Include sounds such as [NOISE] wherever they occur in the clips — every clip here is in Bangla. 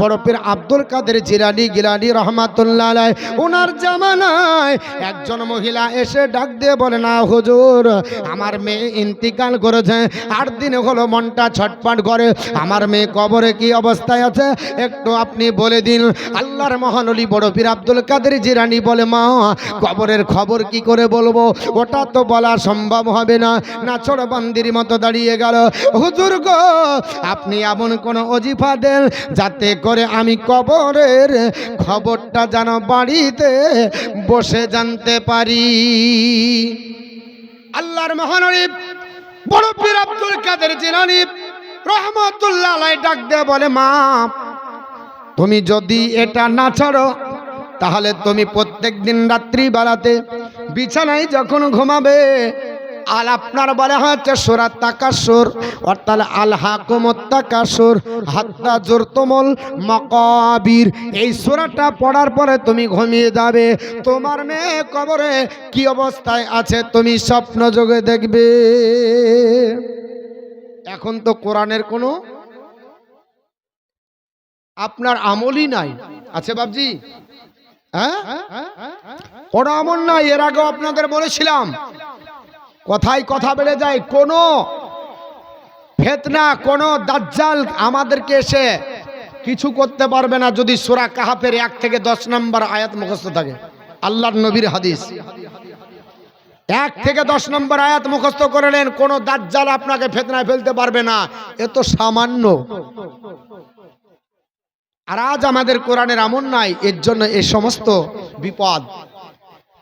বড়পীর আব্দুল কাদের জিলানি গিলানি রহমাতুল্লাহ ওনার জামানায় একজন মহিলা এসে ডাক দিয়ে বলে, না হুজুর, আমার মেয়ে ইন্তিকাল করেছে, আট দিন হলো মনটা ছটপট করে, আমার মেয়ে কবরে কি অবস্থায় আছে? একটু আপনি বলে দিন। আল্লাহর মহানলী বড় পীর আব্দুল কাদের জিরানি বলে, মা, কবরের খবর কি করে বলব? ওটা তো বলা সম্ভব হবে না। না ছোট বান্দির মতো দাঁড়িয়ে গেল, হুজুর গো, আপনি এমন কোন অজিফা দেন যাতে করে আমি কবরের খবরটা যেন বাড়িতে বসে জানতে পারি। আল্লাহর মহানরী বড় পীর আব্দুল কাদের জিলানি রহমতুল্লাহ ডাক দিয়ে বলে, মা, তুমি যদি এটা না ছাড়ো, তাহলে তুমি প্রত্যেক দিন রাত্রি বেলাতে বিছানায় যখন ঘুমাবে আল আপনার বলা হচ্ছে সোরাত তাকাসুর, অর্থাৎ আল হাকুমত তাকাসুর, হাত্তা জোর তোমল মকাবির। এই সোরাটা পড়ার পরে তুমি ঘুমিয়ে যাবে। তোমার মেয়ে কবরে কি অবস্থায় আছে তুমি স্বপ্ন যোগে দেখবে। এখন তো কোরআনের কোনো আপনার আমলই নাই। আছে বাবজি হ্যাঁ? কোনো আমল নাই, এর আগেও আপনাদের বলেছিলাম কথায় কথা বেড়ে যায়, কোনো ফেতনা, কোনো দাজ্জাল আমাদেরকে এসে কিছু করতে পারবে না যদি সোরা কাহাফের এক থেকে দশ নম্বর আয়াত মুখস্থ থাকে। আল্লাহর নবীর হাদিস। এক থেকে দশ নম্বর আয়াত মুখস্থ করে নেন, কোনো দাজ্জাল আপনাকে ফেতনায় ফেলতে পারবে না। এ তো সামান্য। আর আজ আমাদের কোরআনের আমন নাই, এর জন্য এই সমস্ত বিপদ।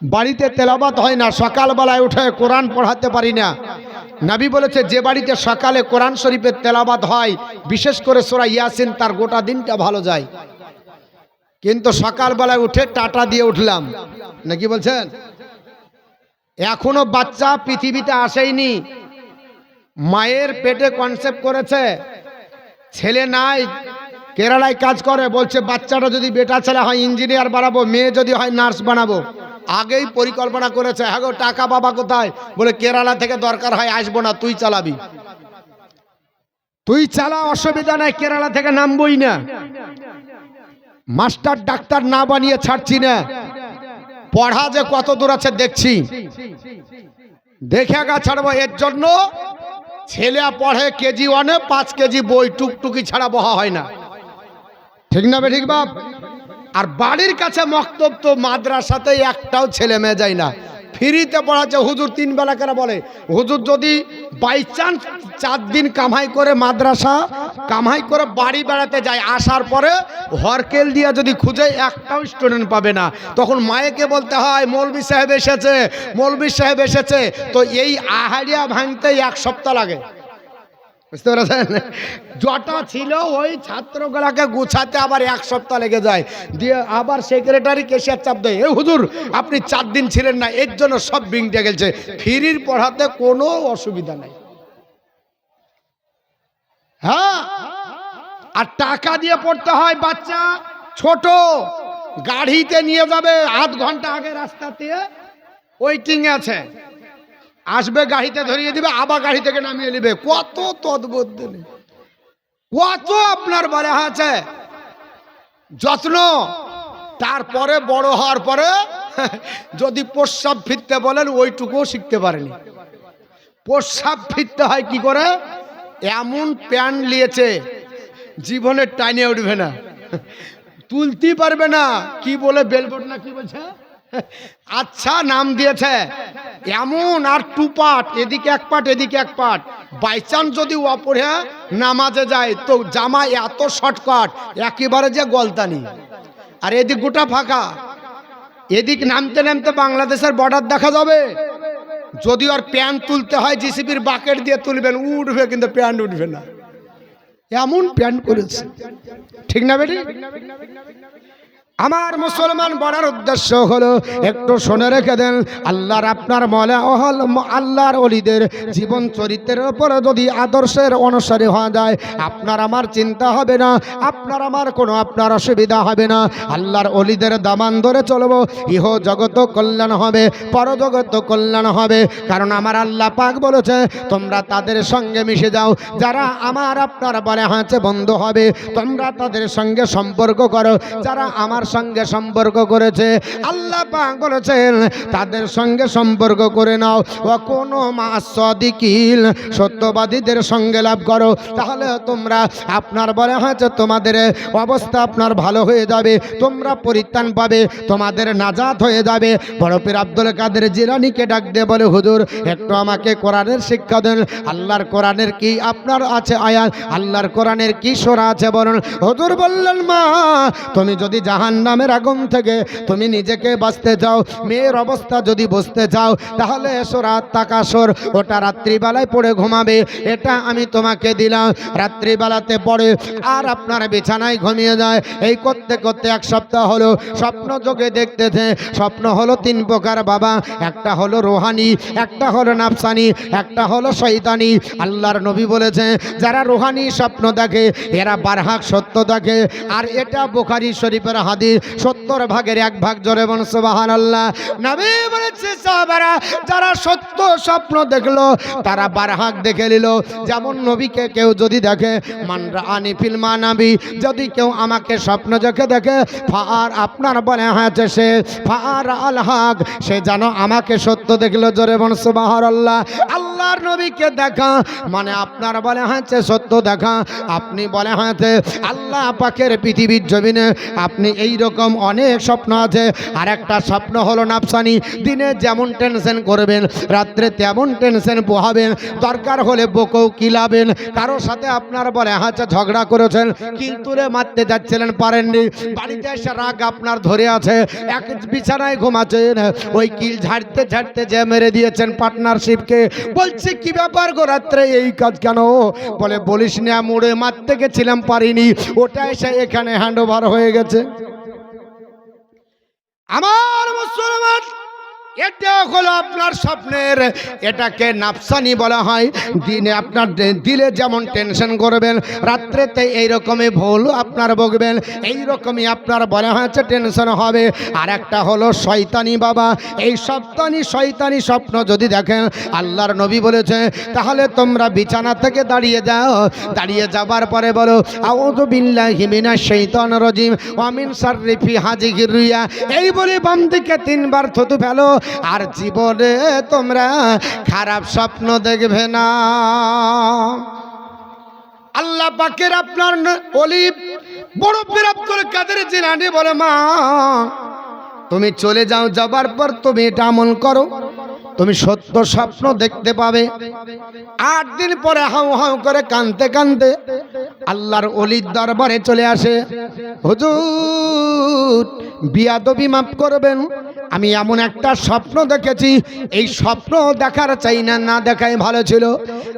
বাড়িতে তেলাবাত হয় না, সকালবেলায় উঠে কোরআন পড়াতে পারি না। নাবি বলেছে, যে বাড়িতে সকালে কোরআন শরীফের তেলাবাত হয়, বিশেষ করে সোরা ইয়াসিন, তার গোটা দিনটা ভালো যায়। কিন্তু সকালবেলায় উঠে টাটা দিয়ে উঠলাম। নাকি বলছেন? এখনও বাচ্চা পৃথিবীতে আসেইনি। মায়ের পেটে কনসেপ্ট করেছে, ছেলে নাই, কেরালায় কাজ করে। বলছে, বাচ্চাটা যদি বেটা ছেলে হয় ইঞ্জিনিয়ার বানাবো, মেয়ে যদি হয় নার্স বানাবো। আগেই পরিকল্পনা করেছে হ্যাঁ গো, টাকা বাবা কোথায়? বলে, কেরালা থেকে দরকার হয়, আসব না, তুই চালাবি। তুই চালা, অসুবিধা নাই, কেরালা থেকে নামবই না। মাস্টার, ডাক্তার না বানিয়ে ছাড়ছি না। পড়া যে কত দূর আছে, দেখছি। দেখে গা, ছাড়বো, এর জন্য ছেলে পড়ে কেজি ওয়ানে পাঁচ কেজি বই টুকটুকি ছাড়া বহা হয় না। ঠিক না বে, ঠিক বাপ? আর বাড়ির কাছে মক্তব তো মাদ্রাসাতে একটাও ছেলে মেয়ে যায় না। ফ্রিতে পড়াচ্ছে, হুজুর তিন বেলা করে বলে। হুজুর যদি বাই চান্স চার দিন কামাই করে মাদ্রাসা, কামাই করে বাড়ি বেড়াতে যায়, আসার পরে হরকেল দিয়া যদি খুঁজে, একটাও স্টুডেন্ট পাবে না। তখন মায়েকে বলতে হয়, মৌলবি সাহেব এসেছে, মৌলবি সাহেব এসেছে। তো এই আহারিয়া ভাঙতে এক সপ্তাহ লাগে। বুঝতে পেরেছেন? জটা ছিল, ওই ছাত্রগুলাকে গুছাতে আবার এক সপ্তাহ লেগে যায়। দিয়ে আবার সেক্রেটারি কেশিয়ার চাপ দেয়, এ হুজুর, আপনি চার দিন ছিলেন না, এর জন্য সব বিংটে গেছে। ফিরির পড়াতে কোনো অসুবিধা নেই। হ্যাঁ? আর টাকা দিয়ে পড়তে হয় বাচ্চা, ছোট। গাড়িতে নিয়ে যাবে, আধ ঘণ্টা আগে রাস্তাতে ওয়েটিং আছে। আসবে গাড়িতে ধরিয়ে দিবে, আবার গাড়ি থেকে নামিয়ে নিবে। কত তদ্বুদ্ধ নেই কত আপনার বলে আছে। যত্ন। তারপরে বড় হওয়ার পরে [LAUGHS] যদি প্রস্রাব ফিরতে বলেন, ওইটুকুও শিখতে পারেনি। প্রস্রাব ফিরতে হয় কি করে? এমন প্যান্ট নিয়েছে জীবনে টাইনে উঠবে না। তুলতেই পারবে না। কি বলে বেলবোর্ড না কি বলছে? আচ্ছা নাম দিয়েছে। এমন আর টু পার্ট, এদিকে এক পার্ট, এদিকে এক পার্ট। বাই চান্স যদি অপরে নামাজে যায়, তো জামা এত শর্টকাট, একেবারে যে গলতানি। আর এদিক গোটা ফাঁকা। এদিক নামতে নামতে বাংলাদেশের বর্ডার দেখা যাবে। যদি আর প্যান্ট তুলতে হয় জিসিপির বাকেট দিয়ে তুলবেন, উঠবে কিন্তু প্যান্ট উঠবে না। এমন প্যান্ট করেছে। ঠিক না বেটি? আমার মুসলমান বলার উদ্দেশ্য হলো, একটু শুনে রেখে দেন, আল্লাহর আপনার মলে অহল আল্লাহর অলিদের জীবন চরিত্রের উপরে যদি আদর্শের অনুসারী হওয়া যায়, আপনার আমার চিন্তা হবে না, আপনার আমার কোনো আপনার অসুবিধা হবে না। আল্লাহর অলিদের দামান ধরে চলবো, ইহ জগত কল্যাণ হবে পরজগত কল্যাণ হবে। কারণ আমার আল্লাহ পাক বলেছে, তোমরা তাদের সঙ্গে মিশে যাও, যারা আমার আপনার বলে হাঁচে বন্ধ হবে, তোমরা তাদের সঙ্গে সম্পর্ক করো, যারা আমার সঙ্গে সম্পর্ক করেছে। আল্লাহ পাক বলেছেন, তাদের সঙ্গে সম্পর্ক করে নাও। ও কোনো মাসদিকিল সত্যবাদীদের সঙ্গে লাভ করো। তাহলে তোমরা, আপনার বলে হয়েছে তোমাদের অবস্থা আপনার ভালো হয়ে যাবে, তোমরা পরিত্রাণ পাবে, তোমাদের নাজাত হয়ে যাবে। বড় পীর আব্দুল কাদের জিরানিকে ডাক দিয়ে বলে, হুজুর, একটু আমাকে কোরআনের শিক্ষা দেন। আল্লাহর কোরআনের কি আপনার আছে আয়াত? আল্লাহর কোরআনের কি সোরা আছে বলুন? হুজুর বললেন, মা, তুমি যদি জাহান নামের আগুন থেকে তুমি নিজেকে বাঁচতে চাও মেয়ের অবস্থা যদি বুঝতে চাও তাহলে এসো রাত তাকাসর ওটা রাত্রিবেলায় পড়ে ঘুমাবে। এটা আমি তোমাকে দিলাম। রাত্রিবেলাতে পড়ে আর আপনার বিছানায় ঘুমিয়ে যায়। এই করতে করতে এক সপ্তাহ হলো। স্বপ্ন যোগে দেখতেছে স্বপ্ন হলো তিন প্রকার বাবা। একটা হলো রোহানি, একটা হলো নাফসানি, একটা হলো শৈতানি আল্লাহর নবী বলেছে, যারা রোহানি স্বপ্ন দেখে, এরা বারহাক সত্য দেখে। আর এটা বোখারি শরীফের হাদিস সত্তর ভাগের এক ভাগ জোরে বন সুবাহান আল্লাহ নবী বলেছে, সাহাবারা, যারা সত্য স্বপ্ন দেখল, তারা বার বারহাক দেখে নিল। যেমন নবীকে কেউ যদি দেখে, মানরা আনি ফিল্মা নাবি যদি কেউ আমাকে স্বপ্ন দেখে দেখে, ফার আপনার বলে হয়েছে সে, ফার আল হক। সে যেন আমাকে সত্য দেখল, জোরে বন সুবাহার আল্লাহ আল্লাহর নবীকে দেখা মানে আপনার বলে হয়েছে সত্য দেখা। আপনি বলে হয়েছে, আল্লাহ পাকের পৃথিবীর জমিনে আপনি এই রকম অনেক স্বপ্ন আছে। আর একটা স্বপ্ন হলো নাফসানি। দিনে যেমন টেনশন করবেন, রাত্রে তেমন টেনশন পোহাবেন। দরকার হলে বকেও কিলাবেন। কারোর সাথে আপনার বলে হাঁচা ঝগড়া করেছেন। কিল তুলে মারতে যাচ্ছিলেন, পারেননি। বাড়িতে এসে রাগ আপনার ধরে আছে। এক বিছানায় ঘুমাচ্ছেন। ওই কিল ঝাড়তে ঝাড়তে যে মেরে দিয়েছেন পার্টনারশিপকে বলছে, কি ব্যাপার গো রাত্রে এই কাজ কেন? বলে, বলিস না, মুড়ে মারতে গেছিলাম পারিনি। ওটা এসে এখানে হ্যান্ড ওভার হয়ে গেছে। আমার মুসলমান এটা হলো আপনার স্বপ্নের। এটাকে নাফসানি বলা হয়। দিনে আপনার দিলে যেমন টেনশন করবেন, রাত্রেতে এইরকমই ভুল আপনার বকবেন এইরকমই আপনার বলা হয়েছে টেনশন হবে। আর একটা হলো শয়তানি বাবা। এই সপ্তানি শয়তানি স্বপ্ন যদি দেখেন, আল্লাহর নবী বলেছে, তাহলে তোমরা বিছানা থেকে দাঁড়িয়ে যাও। দাঁড়িয়ে যাবার পরে বলো, আউযু বিল্লাহি মিনাশ শাইতানির রাজিম, ওয়া মিন শাররি ফি হাজিহির রিয়া এই বলে বাম দিকে তিনবার থুতু ফেলো আর জীবনে তোমরা খারাপ স্বপ্ন দেখবে না। আল্লাহ পাকের আপনার অলিপ বড় বিরাপ করে কাদের জিনানি বলে, মা, তুমি চলে যাও, যাবার পর তুমি এটা আমল করো। তুমি সত্য স্বপ্ন দেখতে পাবে। আট দিন পরে হাউ হাউ করে কানতে কানতে আল্লাহর অলির দরবারে চলে আসে। হুজুর বিয়াদবি মাফ করবেন। আমি এমন একটা স্বপ্ন দেখেছি। এই স্বপ্ন দেখার চাই না না দেখাই ভালো ছিল।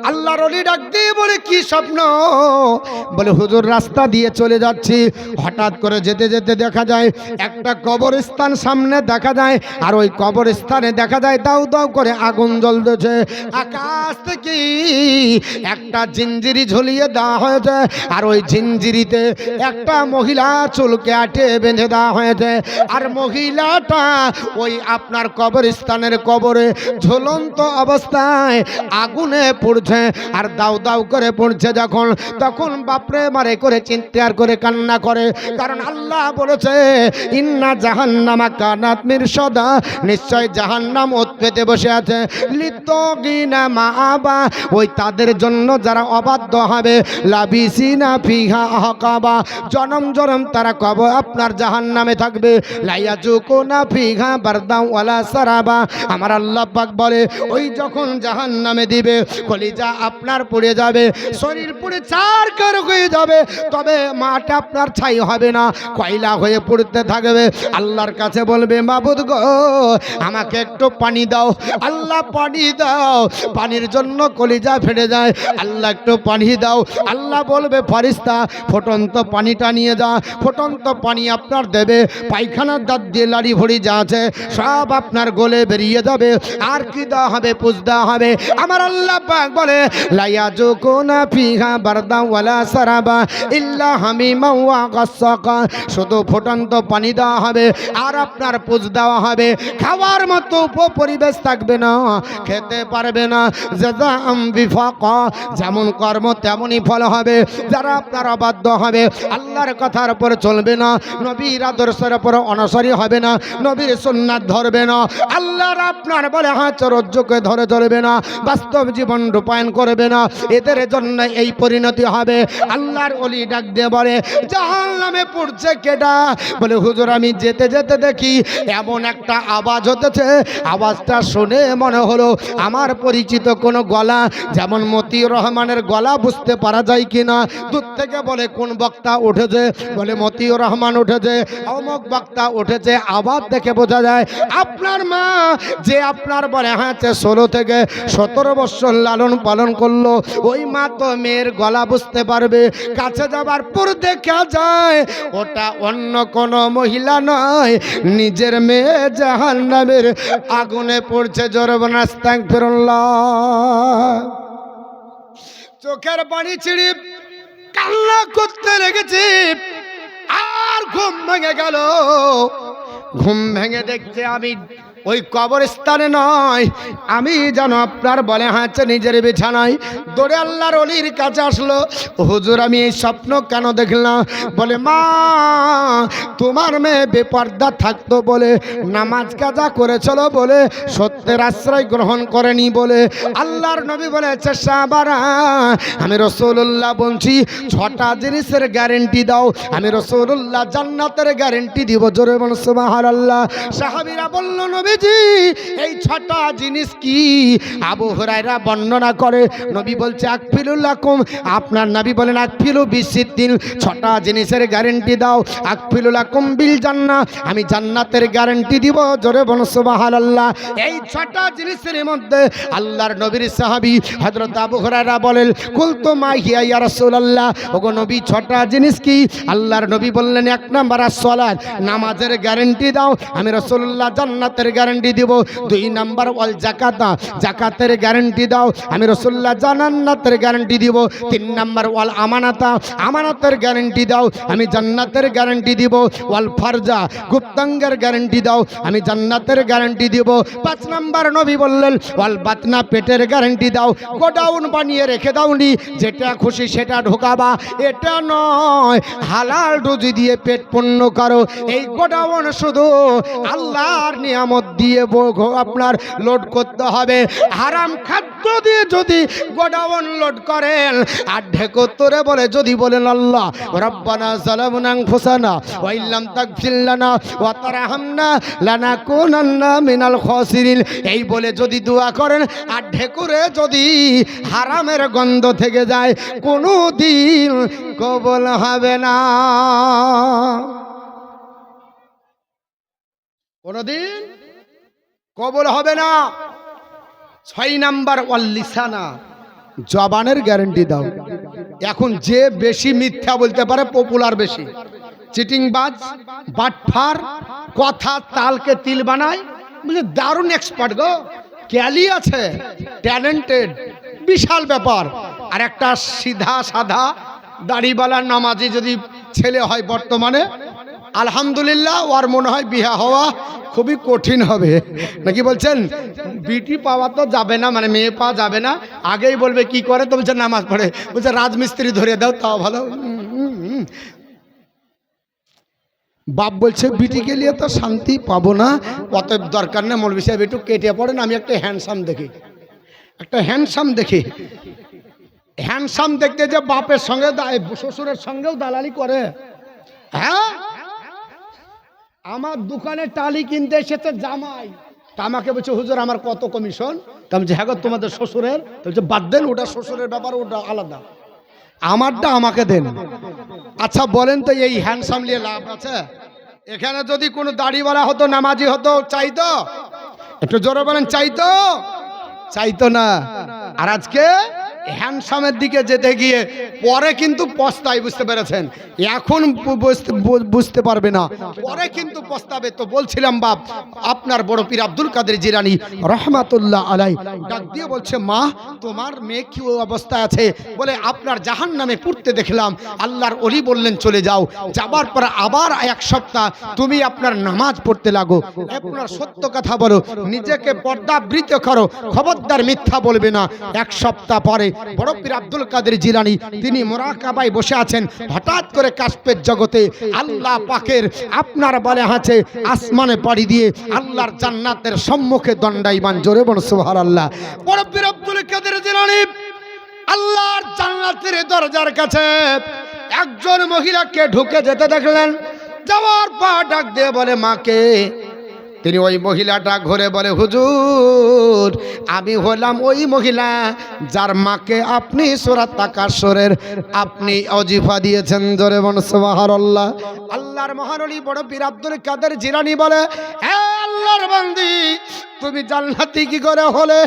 আল্লাহর অলি ডাক দিয়ে বলে, কি স্বপ্ন? বলে, হুজুর, রাস্তা দিয়ে চলে যাচ্ছি। হঠাৎ করে যেতে যেতে দেখা যায়, একটা কবরস্থান সামনে দেখা যায়, আর ওই কবরস্থানে দেখা যায় দাউ দাউ করে আগুন জ্বলতেছে। আকাশ থেকে একটা জিঞ্জিরি ঝুলিয়ে দেওয়া হয়েছে, আর ওই জিঞ্জিরিতে একটা মহিলা চুলকে আটে বেঁধে দেওয়া হয়েছে। আর মহিলাটা ওই আপনার কবরস্থানের কবরে ঝুলন্ত অবস্থায় আগুনে পড়ছে আর দাউ দাউ করে পড়ছে যখন, তখন বাপরে মারে করে চিন্তার করে কান্না করে। কারণ আল্লাহ বলেছে, ইন্না জাহান্নামা কানাত মিরসদা নিশ্চয় জাহান্নাম ওত পেতে বসে আছে। লিতগিনা মাআবা। ওই তাদের জন্য যারা অবাধ্য হবে, লাবিসিনা ফিহা আহকাবা। জনম জনম তারা কব, আপনার জাহান্নামে থাকবে। লাইয়াজুকুনা ফিহা বারদাম ওয়ালা সারাবা। আমার আল্লাহ পাক বলে, ওই যখন জাহান নামে দিবে, কলিজা আপনার পড়ে যাবে, শরীর পুড়ে চার কার হয়ে যাবে, তবে মাটা আপনার ছাই হবে না, কয়লা হয়ে পড়তে থাকবে। আল্লাহর কাছে বলবে, মাবুদ গো, আমাকে একটু পানি দাও। আল্লাহ, পানি দাও। পানির জন্য কলিজা ফেটে যায়। আল্লাহ, একটু পানি দাও। আল্লাহ বলবে ফারিস্তা ফোটন্ত পানিটা নিয়ে যা, ফোটন্ত পানি আপনার দেবে। পায়খানার দাঁত দিয়ে লাড়ি ভরি যা আছে, সব আপনার গোলে বেরিয়ে যাবে। আর কি দেওয়া হবে পুজ দেওয়া হবে? আমার আল্লাহ বলে লাইয়া জোকোনা ফিহা বারদা ওয়ালা সারাবা ইল্লা হামিমা ওয়া গাসাকা। শুধু ফুটন্ত পানি দেওয়া হবে, আর আপনার পুজ দেওয়া হবে। খাওয়ার মতো উপ- পরিবেশ থাকবে না, খেতে পারবে না। যেটা বিফাকা, যেমন কর্ম তেমনই ফল হবে। যারা আপনার অবাধ্য হবে, আল্লাহর কথার উপর চলবে না। নবীর আদর্শের উপর অনসরি হবে না, নবীর সুন্নাত ধরবে না। আল্লাহর আপনার বলে হাত রজ্জুকে ধরে চলবে না, বাস্তব জীবন রূপায়ণ করবে না, এদের জন্য এই পরিণতি হবে। আল্লাহর অলি ডাক দিয়ে বলে জাহান নামে পড়ছে কেডা? বলে, হুজুর, আমি যেতে যেতে দেখি এমন একটা আওয়াজ হতেছে। আওয়াজটা শুনে মনে হলো আমার পরিচিত কোনো গলা, যেমন মতিউর রহমানের গলা বুঝতে পারা যায় কিনা। দূর থেকে বলে, কোন বক্তা উঠেছে? বলে, মতিউর রহমান উঠেছে। অমুক বক্তা উঠেছে আবার দেখে বোঝা যায় আপনার মা যে আপনার বলে হ্যাঁ ষোলো থেকে সতেরো বছর লালন পালন করল, ওই মা তো মেয়ের গলা বুঝতে পারবে, কাছে যাবার পর দেখা যায় ওটা অন্য কোনো মহিলা নয়, নিজের মেয়ে জাহান নামের আগুনে পড়ছে জরবনাস্তাং ফেরল্লাহ। চোখের পানি ছিড়ি কান্না করতে লেগেছি ঘুম ভেঙে গেল। ঘুম ভেঙে দেখছে আমি ওই কবরস্থানে নয়। আমি যেন আপনার বলে হাঁচে নিজের বিছানায় দৌড়ে আল্লাহর অলির কাছে আসলো। হুজুর, আমি এই স্বপ্ন কেন দেখলাম? বলে, মা, তোমার মেয়ে বেপর্দা থাকতো বলে, নামাজ কাজা করেছিল বলে, সত্যের আশ্রয় গ্রহণ করেনি বলে। আল্লাহর নবী বলেছে, সাবারা, আমি রসুল্লাহ বলছি, ছটা জিনিসের গ্যারেন্টি দাও, আমি রসুল্লাহ জান্নাতের গ্যারেন্টি দিব। জোরে বল সুবাহার আল্লাহ সাহাবিরা বলল নবীজি এই ছটা জিনিস কি? আবু হুরায়রা বর্ণনা করে, নবী বলছে আকফিলুল্লাহ কুম আপনার নবী বলেন, আকফিলু বিসিদ্দিন ছটা জিনিসের গ্যারেন্টি দাও আকফিলুল্লাহ কুম বিল জান্না আমি জান্নাতের গ্যারেন্টি দিব, জোরে বল সুবাহার আল্লাহ এই ছটা জিনিসের মধ্যে আল্লাহর নবীর সাহাবী হযরত আবু হুরায়রা বলেন, কুলতু মা হিয়া ইয়া রাসূলুল্লাহ। ওগো নবী, ছটা জিনিস কি? আল্লাহর নবী বললেন, এক নাম্বার আসসালাত। নামাজের গ্যারান্টি দাও, আমি রাসূলুল্লাহ জান্নাতের গ্যারান্টি দিব। দুই নাম্বার ওয়াল জাকাতা। জাকাতের গ্যারান্টি দাও। আমি রাসূলুল্লাহ জান্নাতের গ্যারান্টি দিব। তিন নাম্বার ওয়াল আমানাতা। আমানতের গ্যারান্টি দাও। আমি জান্নাতের গ্যারান্টি দিব। ওয়াল ফারজা। গুপ্তাঙ্গের গ্যারান্টি দাও। আমি জান্নাতের গ্যারান্টি দিব। পাঁচ নাম্বার নবী বললেন, ওয়াল বাতনা পেটের গ্যারান্টি দাও। গোডাউন বানিয়ে রেখে দাওনি। যেটা খুশি সেটা ঢোকাবা। এটা নয়। হালাল রুজি দিয়ে পেট পূর্ণ করো। এই গোডাউন শুধু আল্লাহর নিয়ামত দিয়ে আপনার লোড করতে হবে। হারাম খাদ্য দিয়ে যদি গোডাউন লোড করেন, আর ঢেকোত্তরে বলে যদি বলেন, আল্লাহ, রব্বানা সালামুন আনফুসানা ওয়া ইল্লাম তাগফির লানা ওয়া তারহামনা লানাকুনান্না মিনাল খাসিরিন। এই বলে যদি দোয়া করেন, আর ঢেকুরে যদি হারামের গন্ধ থেকে যায় কোনো দিন কবল হবে না। কোনদিন কবল হবে না। ছয় নাম্বার ওয়াল্লিসানা জবানের গ্যারেন্টি দাও। এখন যে বেশি মিথ্যা বলতে পারে, পপুলার বেশি। চিটিংবাজ, বাটফার, কথা তালকে তিল বানায়। বুঝলি, দারুণ এক্সপার্ট গো। ক্যালি আছে ট্যালেন্টেড বিশাল ব্যাপার। আর একটা সিধা সাধা, দাড়িওয়ালা নামাজি যদি ছেলে হয় বর্তমানে আলহামদুলিল্লাহ, ওর মনে হয় বিয়া হওয়া খুবই কঠিন হবে। নাকি বলছেন? বিটি পাওয়া তো যাবে না মানে মেয়ে পাওয়া যাবে না। আগেই বলবে, কি করে? তো বলছে, নামাজ পড়ে। বলছে, রাজমিস্ত্রি ধরে দাও, তাও ভালো। বাপ বলছে বিটিকে নিয়ে তো শান্তি পাবো না। অতএব দরকার নেই মৌলবি সাহেব, একটু কেটে পড়েন, আমি একটা হ্যান্ডসাম দেখি। একটা হ্যান্ডসাম দেখি। হ্যান্ডসাম দেখতে যে বাপের সঙ্গে শ্বশুরের সঙ্গেও দালালি করে। হ্যাঁ? আমার দোকানে টালি কিনতে এসেছে জামাই। আমাকে বলছে, হুজুর, আমার কত কমিশন আমি হ্যাঁ তোমাদের শ্বশুরের। বলছে, বাদ দেন, ওটা শ্বশুরের ব্যাপার, ওটা আলাদা। আমারটা আমাকে দেন। আচ্ছা বলেন তো, এই হ্যান্ডসাম নিয়ে লাভ আছে? এখানে যদি কোনো দাড়িওয়ালা হতো, নামাজি হতো, চাইতো? একটু জোরে বলেন, চাইতো? চাইতো না। আর আজকে? হ্যান্ডসামের দিকে যেতে গিয়ে পরে কিন্তু পস্তাই বুঝতে পেরেছেন। এখন বুঝতে- বুঝতে পারবে না। পরে কিন্তু পস্তাবে তো বলছিলাম বাপ, আপনার বড় পীর আব্দুল কাদের জিরানি রহমাতুল্লাহ আলাই ডাক দিয়ে বলছে, মা, তোমার মেয়ে কি অবস্থায় আছে? বলে, আপনার জাহান নামে পড়তে দেখলাম। আল্লাহর অলি বললেন, চলে যাও। যাবার পর আবার এক সপ্তাহ তুমি আপনার নামাজ পড়তে লাগো। আপনার সত্য কথা বলো। নিজেকে পর্দাবৃত করো। খবরদার মিথ্যা বলবে না। এক সপ্তাহ পরে বড় পীর আব্দুল কাদের জিলানি তিনি মোরাকাবায় বসে আছেন হঠাৎ করে কাশ্পের জগতে আল্লাহ পাকের আপনার বলে আছে আসমানে পাড়ি দিয়ে আল্লাহর জান্নাতের সম্মুখে দণ্ডাইমান জোরে বল সুহার আল্লাহ বড় পীর আব্দুল কাদের জিলানি আল্লাহর জান্নাতের দরজার কাছে একজন মহিলাকে ঢুকে যেতে দেখলেন যাওয়ার পা ডাক দিয়ে বলে মাকে তিনি ওই মহিলাটা ঘুরে বলে, হুজুর, আমি হলাম ওই মহিলা যার মাকে আপনি সোরাত তাকাশ্বরের আপনি অজিফা দিয়েছেন জোরে বন সুবহানাল্লাহ। আল্লাহর মহানলী বড় পীর আব্দুল কাদের জিরানি বলে আল্লাহর বান্দি, তুমি জান্নাতি কি করে হলে?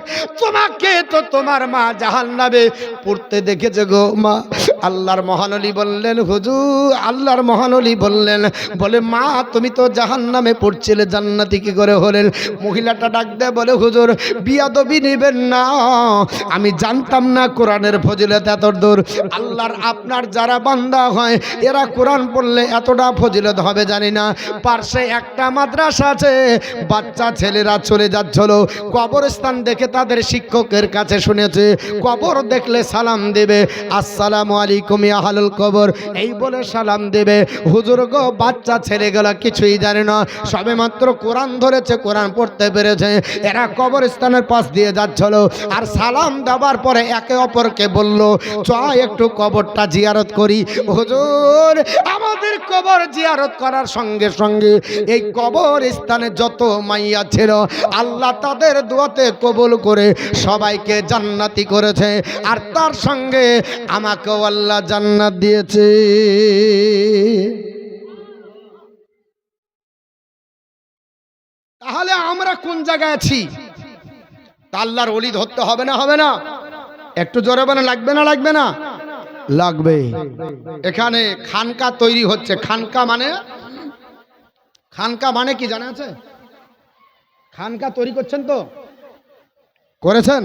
তোমাকে তো তোমার মা জাহান্নামে পড়তে দেখেছে গো মা। আল্লাহর মহানলী বললেন, হুজুর, আল্লাহর মহানলী বললেন। বলে, মা, তুমি তো জাহান্নামে পড়ছিলে, জান্নাতি কি করে হলেন? মহিলাটা ডাক দেয়, বলে, হুজুর, বিয়াদবি নেবেন না। আমি জানতাম না কোরআনের ফজিলত এত দূর। আল্লাহর আপনার যারা বান্দা হয়, এরা কোরআন পড়লে এতটা ফজিলত হবে, জানি না। পার্শ্বে একটা মাদ্রাসা আছে, বাচ্চা ছেলেরা চলে যাচ্ছিল। কবরস্থান দেখে তাদের শিক্ষকের কাছে শুনেছে। কবর দেখলে সালাম দেবে। আসসালামু আলাইকুম ইয়া আহলুল কবর। এই বলে সালাম দেবে। হুজুর গো, বাচ্চা ছেলেগুলা কিছুই জানে না। সবে মাত্র কোরআন ধরেছে, কোরআন পড়তে পেরেছে। এরা কবরস্থানের পাশ দিয়ে যাচ্ছিল। আর সালাম দেওয়ার পরে একে অপরকে বলল, চ একটু কবরটা জিয়ারত করি। হুজুর, আমাদের কবর জিয়ারত করার সঙ্গে সঙ্গে এই কবর স্থানে যত মাইয়া ছিল, আল্লাহ তাদের দোয়াতে কবুল করে সবাইকে জান্নাতি করেছে। আর তার সঙ্গে আমাকেও আল্লাহ জান্নাত দিয়েছে। তাহলে আমরা কোন জায়গায় আছি? আল্লাহর অলি ধরতে হবে না হবে না? একটু জোরে বানা লাগবে না লাগবে না? লাগবে। এখানে খানকা তৈরি হচ্ছে। খানকা মানে? খানকা মানে কি, জানা আছে? খানকা তৈরি করছেন তো? করেছেন?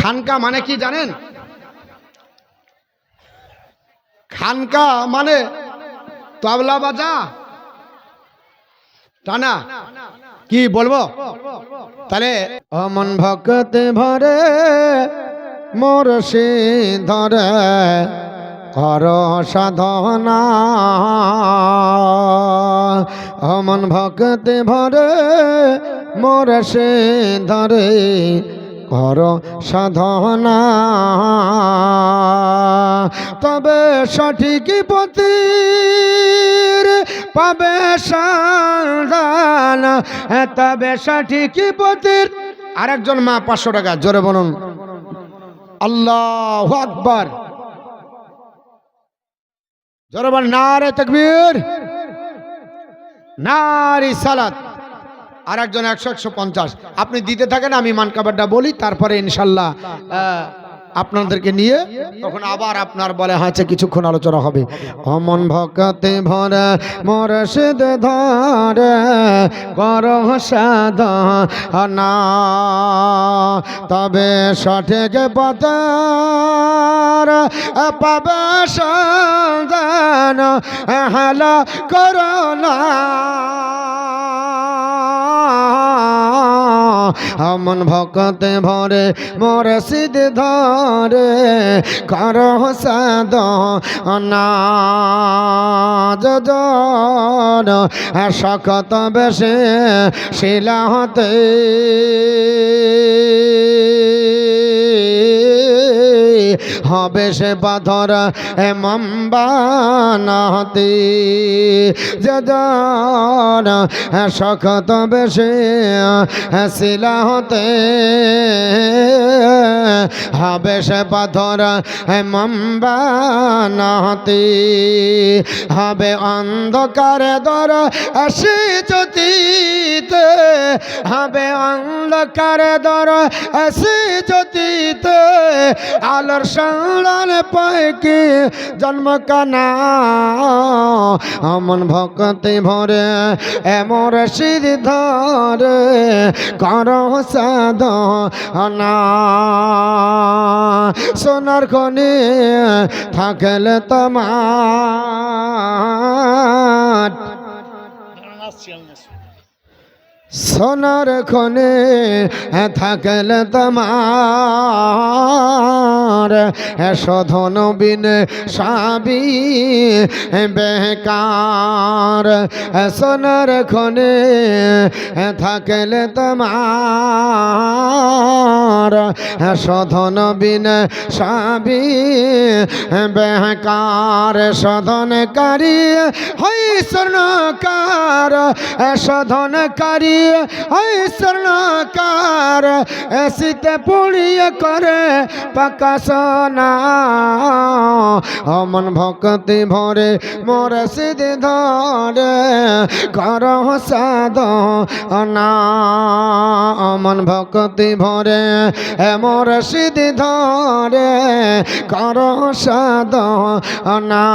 খানকা মানে কি, জানেন? খানকা মানে তবলা বাজা? টানা। কি বলব? তাহলে অমন ভক্ত ভরে মোর সে ধরে, কর সাধনা। অমন ভক্ত ভরে মোর সে ধরে কর সাধনা। তবে সঠিক পতির পাবে সন্ধান তবে সঠিক পতির আরেকজন মা পাঁচশো টাকা, জোরে বলুন। আল্লাহ আকবার। জোরে বল, নারে তকবীর। নারী সালাত। আর একজন একশো একশো পঞ্চাশ। আপনি দিতে থাকেন, আমি মানকাবারটা বলি, তারপরে ইনশাল্লাহ আপনাদেরকে নিয়ে তখন আবার আপনার বলে হয়েছে, কিছুক্ষণ আলোচনা হবে। অমন ভকতে ভরে, মরশিদ ধরে কর সাধনা তবে সঠিক পতার পাবে সন্ধান হালা করোনা আমন ভকতে ভরে মোর সিদ ধরে কর সাদ না যোজন শকত বেশে শিলা হবে সে পাথর মম্বানাতে যজন শখত বেশে শিলা হতে হবে সে পাথর মম্বানাতে হবে অন্ধকার দর আসি জ্যোতিতে। হবে অন্ধকার দর আসি জ্যোতিতে। আলোর সন্ধান পায় কি জন্ম কানা অমন ভক্তি ভরে এমর সিদ্ধ ধরে কর না সোনার খনি থাকলে তোমার সোনার খনে থাকলে তোমার। শোধন বিন সাবি বেকার। সোনার খনে থাকলে তোমার। শোধন বিন সাবি বেকার শোধনকারী হই স্বর্ণকার শোধনকারী হই স্বর্ণকার শীতে পুড়িয়ে করে পাকাশনা অমন ভক্তি ভরে মোর সিদ্ধি ধরে, কর সাধ না অমন ভক্তি ভরে মোর সিদ্ধি ধরে কর সাদ না